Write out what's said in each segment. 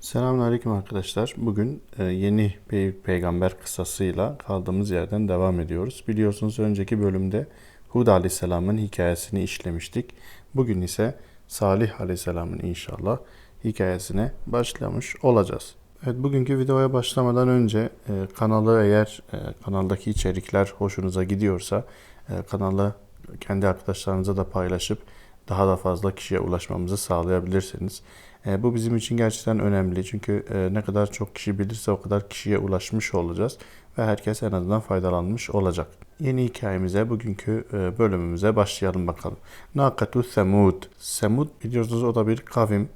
Selamünaleyküm arkadaşlar. Bugün e, yeni bir peygamber kıssasıyla kaldığımız yerden devam ediyoruz. Biliyorsunuz önceki bölümde Hud Aleyhisselam'ın hikayesini işlemiştik. Bugün ise Salih Aleyhisselam'ın inşallah hikayesine başlamış olacağız. Evet bugünkü videoya başlamadan önce e, kanalı eğer e, kanaldaki içerikler hoşunuza gidiyorsa kanalı kendi arkadaşlarınıza da paylaşıp daha da fazla kişiye ulaşmamızı sağlayabilirsiniz. E, bu bizim için gerçekten önemli çünkü e, ne kadar çok kişi bilirse o kadar kişiye ulaşmış olacağız ve herkes en azından faydalanmış olacak. Yeni hikayemize, bugünkü e, bölümümüze başlayalım bakalım. Nakatu Semud. Semud biliyorsunuz o da bir kavim.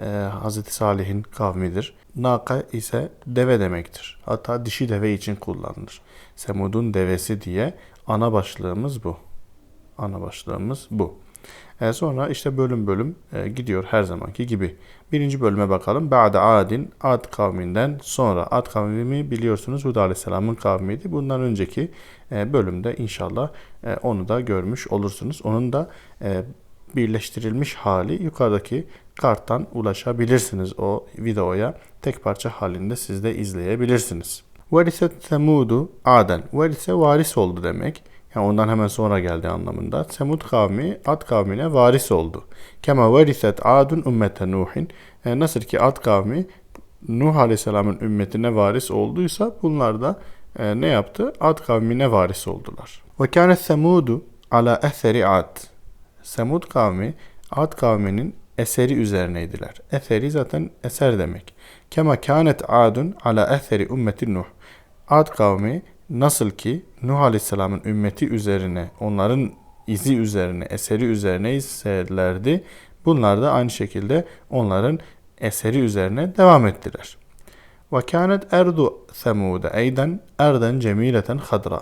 E, Hz. Salih'in kavmidir. Naka ise deve demektir. Hatta dişi deve için kullanılır. Semud'un devesi diye ana başlığımız bu. Ana başlığımız bu. E, sonra işte bölüm bölüm e, gidiyor her zamanki gibi. Birinci bölüme bakalım. Ba'de Adin, Ad kavminden sonra. Ad kavmi biliyorsunuz Hud Aleyhisselam'ın kavmiydi. Bundan önceki e, bölümde inşallah e, onu da görmüş olursunuz. Onun da e, birleştirilmiş hali yukarıdaki karttan ulaşabilirsiniz o videoya. Tek parça halinde siz de izleyebilirsiniz. Veriset Semudu Aden. Verise varis oldu demek. Yani ondan hemen sonra geldi anlamında. Semud kavmi Ad kavmine varis oldu. Kema veriset Adun ümmete Nuhin. Yani nasıl ki Ad kavmi Nuh Aleyhisselam'ın ümmetine varis olduysa bunlar da e, ne yaptı? Ad kavmine varis oldular. Ve kâne Semudu ala eseri Ad. Semud kavmi Ad kavminin eseri üzerineydiler. Eseri zaten eser demek. Kema kânet Adun ala eseri ümmeti Nuh. Ad kavmi nasıl ki Nuh Aleyhisselam'ın ümmeti üzerine, onların izi üzerine, eseri üzerine iserlerdi. Bunlar da aynı şekilde onların eseri üzerine devam ettiler. Ve kânet erdu semude eyden erden cemileten hadra.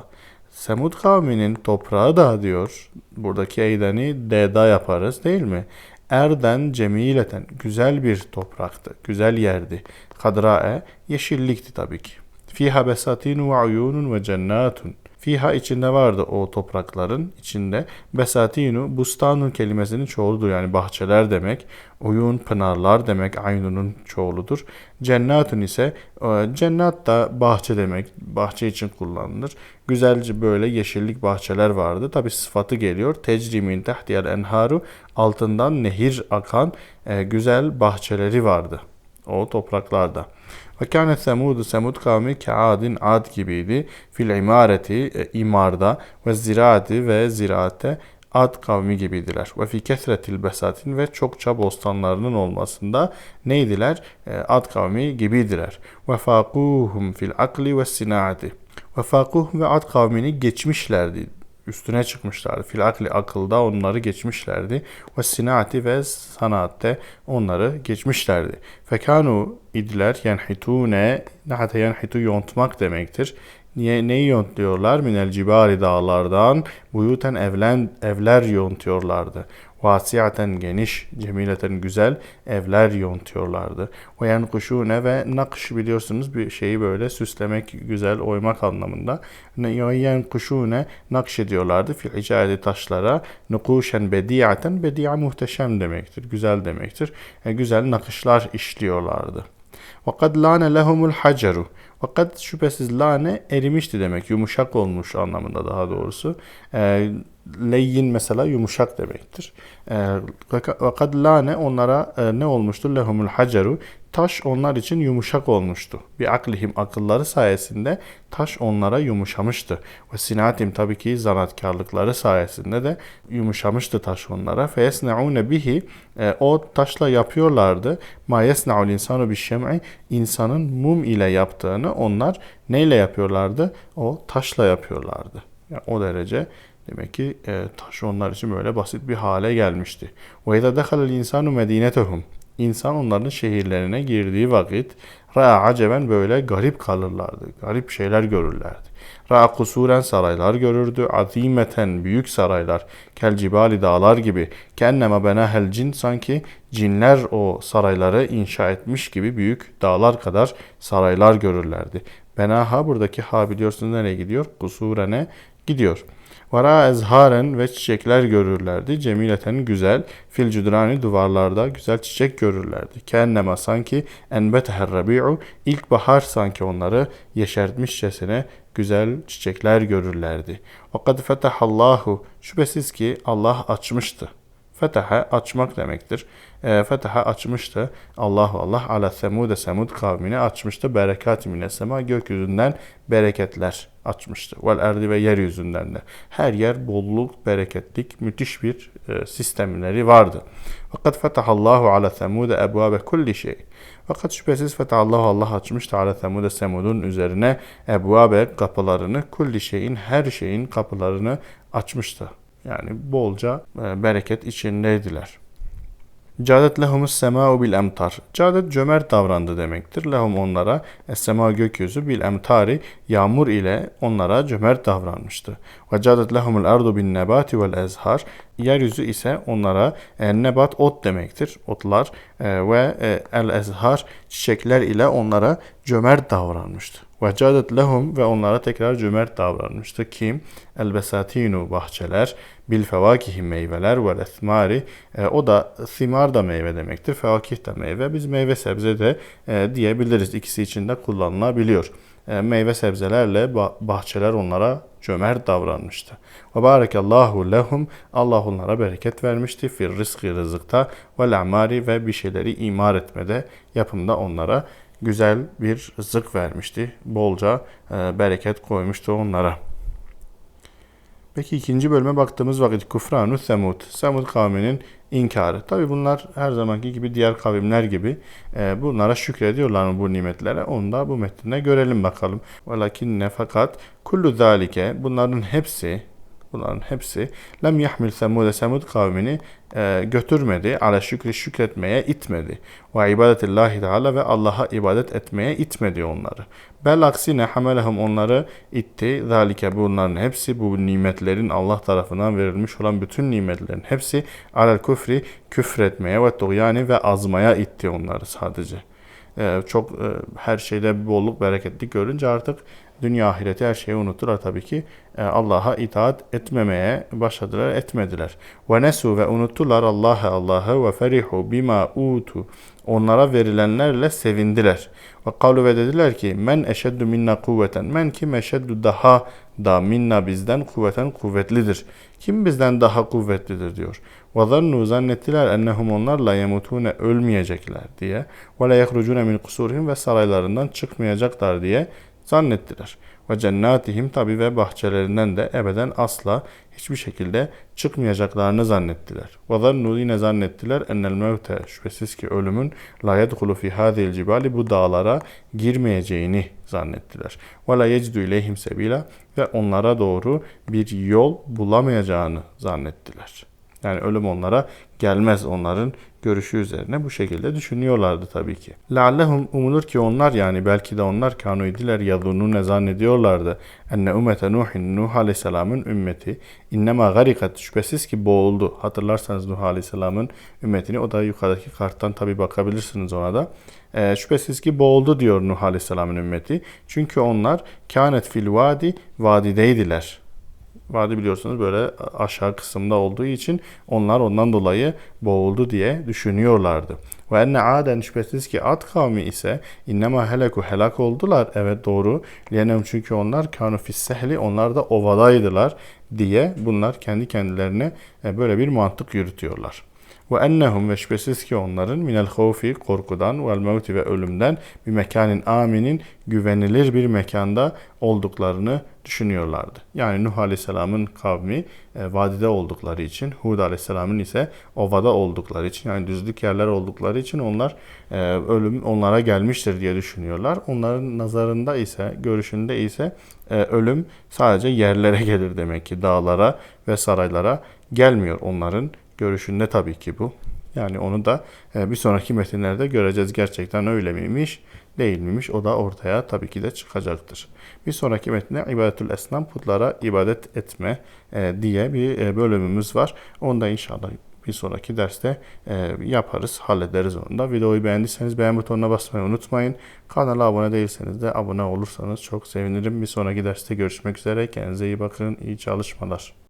Semud kavminin toprağı da diyor. Buradaki eydeni deda yaparız değil mi? Erden cemileten güzel bir topraktı, güzel yerdi. Kadra'e yeşillikti tabii ki. Fiha besatin ve uyunun ve cennatun. Fiha içinde vardı o toprakların içinde. Besatinu bustanun kelimesinin çoğuludur yani bahçeler demek. Uyun pınarlar demek aynunun çoğuludur. Cennatun ise e, cennet da bahçe demek. Bahçe için kullanılır. Güzelce böyle yeşillik bahçeler vardı. Tabi sıfatı geliyor. Tecrimin tahtiyel enharu altından nehir akan e, güzel bahçeleri vardı o topraklarda. Ve kâne semudu semud kavmi keadin ad gibiydi. Fil imareti e, imarda ve ziraati ve ziraatte ad kavmi gibiydiler. Ve fi kesretil besatin ve çokça bostanlarının olmasında neydiler? E, ad kavmi gibiydiler. Ve fakuhum fil akli ve sinaati. Ve fakuhum ve ad kavmini geçmişlerdi üstüne çıkmışlardı. Fil akli akılda onları geçmişlerdi. Ve sinaati ve sanatte onları geçmişlerdi. Fekanu idiler yenhitune nahate yenhitu yontmak demektir. Niye, neyi yontluyorlar? Minel cibari dağlardan buyuten evlen, evler yontuyorlardı vasiaten geniş, cemileten güzel evler yontuyorlardı. Ve yankuşune ve nakş biliyorsunuz bir şeyi böyle süslemek, güzel oymak anlamında. Ve yankuşune nakş ediyorlardı fil icadi taşlara. Nukuşen bediaten, bedia muhteşem demektir, güzel demektir. E, güzel nakışlar işliyorlardı. وَقَدْ لَانَ لَهُمُ الْحَجَرُ fakat şüphesiz lane erimişti demek. Yumuşak olmuş anlamında daha doğrusu. E, leyyin mesela yumuşak demektir. Fakat e, lane onlara e, ne olmuştur? Lehumul haceru taş onlar için yumuşak olmuştu. Bir aklihim akılları sayesinde taş onlara yumuşamıştı. Ve sinatim tabii ki zanaatkarlıkları sayesinde de yumuşamıştı taş onlara. Feyesne'une bihi e, o taşla yapıyorlardı. Ma yesna'ul insanu bi şem'i insanın mum ile yaptığını onlar neyle yapıyorlardı? O taşla yapıyorlardı. Yani o derece Demek ki e, taş onlar için böyle basit bir hale gelmişti. İzâ dehalel insanu medînetehum İnsan onların şehirlerine girdiği vakit ra'a aceben böyle garip kalırlardı. Garip şeyler görürlerdi. Ra'a kusuren saraylar görürdü. Azimeten büyük saraylar. Kel cibali dağlar gibi. Kenneme benahel cin sanki cinler o sarayları inşa etmiş gibi büyük dağlar kadar saraylar görürlerdi. Benaha buradaki ha biliyorsunuz nereye gidiyor? Kusurene gidiyor. Vara ezharen ve çiçekler görürlerdi. Cemileten güzel. Fil cüdrani duvarlarda güzel çiçek görürlerdi. Kennema sanki enbeteher rabi'u ilkbahar sanki onları yeşertmişçesine güzel çiçekler görürlerdi. Ve kad fetahallahu şüphesiz ki Allah açmıştı. Fetaha açmak demektir. E, fetaha açmıştı. Allahu Allah ala semude semud kavmine açmıştı. Berekat mine sema gökyüzünden bereketler açmıştı. Vel erdi ve yeryüzünden de. Her yer bolluk, bereketlik, müthiş bir e, sistemleri vardı. Fakat fetahallahu ala semude ebvabe kulli şey. Fakat şüphesiz fetahallahu Allah açmıştı ala semude semudun üzerine ebvabe kapılarını kulli şeyin her şeyin kapılarını açmıştı. Yani bolca e, bereket içindeydiler. Cadet lehumus sema'u bil emtar. Cadet cömert davrandı demektir. Lehum onlara es-sema gökyüzü bil emtari yağmur ile onlara cömert davranmıştı. Ve cadet lehumul ardu bin nebati vel ezhar. Yeryüzü ise onlara e, nebat ot demektir. Otlar e, ve e, el ezhar çiçekler ile onlara cömert davranmıştı. Ve cadet lehum ve onlara tekrar cömert davranmıştı. Kim? El besatinu bahçeler, bil fevakihi meyveler ve esmari. E, o da simar da meyve demektir. Fevakih de meyve. Biz meyve sebze de e, diyebiliriz. İkisi için de kullanılabiliyor. E, meyve sebzelerle bah- bahçeler onlara cömert davranmıştı. Ve barekallahu lehum Allah onlara bereket vermişti. Fir rızkı rızıkta ve amari ve bir şeyleri imar etmede yapımda onlara güzel bir rızık vermişti. Bolca e, bereket koymuştu onlara. Peki ikinci bölüme baktığımız vakit kufranu semud. Semud kavminin inkarı. Tabi bunlar her zamanki gibi diğer kavimler gibi e, bunlara şükrediyorlar mı bu nimetlere? Onu da bu metninde görelim bakalım. Velakinne fakat kullu zalike bunların hepsi bunların hepsi lem yahmil semude semud kavmini e, götürmedi. Ala şükri şükretmeye itmedi. Ve ibadetillahi teala ve Allah'a ibadet etmeye itmedi onları. Bel aksine hamelehum onları itti. Zalike bunların hepsi bu nimetlerin Allah tarafından verilmiş olan bütün nimetlerin hepsi alel küfri küfretmeye ve tuğyani ve azmaya itti onları sadece. Ee, çok e, her şeyde bolluk bereketlik görünce artık dünya ahireti her şeyi unuttular tabii ki. E, Allah'a itaat etmemeye başladılar, etmediler. Ve nesu ve unuttular Allah'ı Allah'ı ve ferihu bima utu. Onlara verilenlerle sevindiler. Ve kavlu ve dediler ki men eşeddu minna kuvveten. Men kim eşeddu daha da minna bizden kuvveten kuvvetlidir. Kim bizden daha kuvvetlidir diyor. Ve zannu zannettiler ennehum onlar la yemutune ölmeyecekler diye. Ve la yahrucune min kusurihim ve saraylarından çıkmayacaklar diye zannettiler. Ve cennatihim tabi ve bahçelerinden de ebeden asla hiçbir şekilde çıkmayacaklarını zannettiler. Ve zannu yine zannettiler ennel mevte şüphesiz ki ölümün la yedhulu fi hadil cibali bu dağlara girmeyeceğini zannettiler. Ve la yecdu ileyhim sebila ve onlara doğru bir yol bulamayacağını zannettiler. Yani ölüm onlara gelmez onların görüşü üzerine bu şekilde düşünüyorlardı tabii ki. Leallehum umulur ki onlar yani belki de onlar kanu idiler ne zannediyorlardı. Enne ümmete Nuhin Nuh Aleyhisselam'ın ümmeti innema garikat şüphesiz ki boğuldu. Hatırlarsanız Nuh Aleyhisselam'ın ümmetini o da yukarıdaki karttan tabii bakabilirsiniz ona da. E, şüphesiz ki boğuldu diyor Nuh Aleyhisselam'ın ümmeti. Çünkü onlar kânet fil vadi vadideydiler Vadi biliyorsunuz böyle aşağı kısımda olduğu için onlar ondan dolayı boğuldu diye düşünüyorlardı. Ve enne aden şüphesiz ki Ad kavmi ise innema heleku helak oldular. Evet doğru. Liyenem çünkü onlar kanu fissehli onlar da ovadaydılar diye bunlar kendi kendilerine e, böyle bir mantık yürütüyorlar. Ve ennehum ve şüphesiz ki onların minel havfi korkudan vel mevti ve ölümden bir mekanin aminin güvenilir bir mekanda olduklarını düşünüyorlardı. Yani Nuh Aleyhisselam'ın kavmi e, vadide oldukları için, Hud Aleyhisselam'ın ise ovada oldukları için, yani düzlük yerler oldukları için onlar e, ölüm onlara gelmiştir diye düşünüyorlar. Onların nazarında ise, görüşünde ise e, ölüm sadece yerlere gelir demek ki dağlara ve saraylara gelmiyor onların görüşünde tabii ki bu. Yani onu da e, bir sonraki metinlerde göreceğiz gerçekten öyle miymiş değil miymiş o da ortaya tabii ki de çıkacaktır. Bir sonraki metinde ibadetül esnam putlara ibadet etme e, diye bir e, bölümümüz var. Onu da inşallah bir sonraki derste yaparız, hallederiz onu da. Videoyu beğendiyseniz beğen butonuna basmayı unutmayın. Kanala abone değilseniz de abone olursanız çok sevinirim. Bir sonraki derste görüşmek üzere. Kendinize iyi bakın. İyi çalışmalar.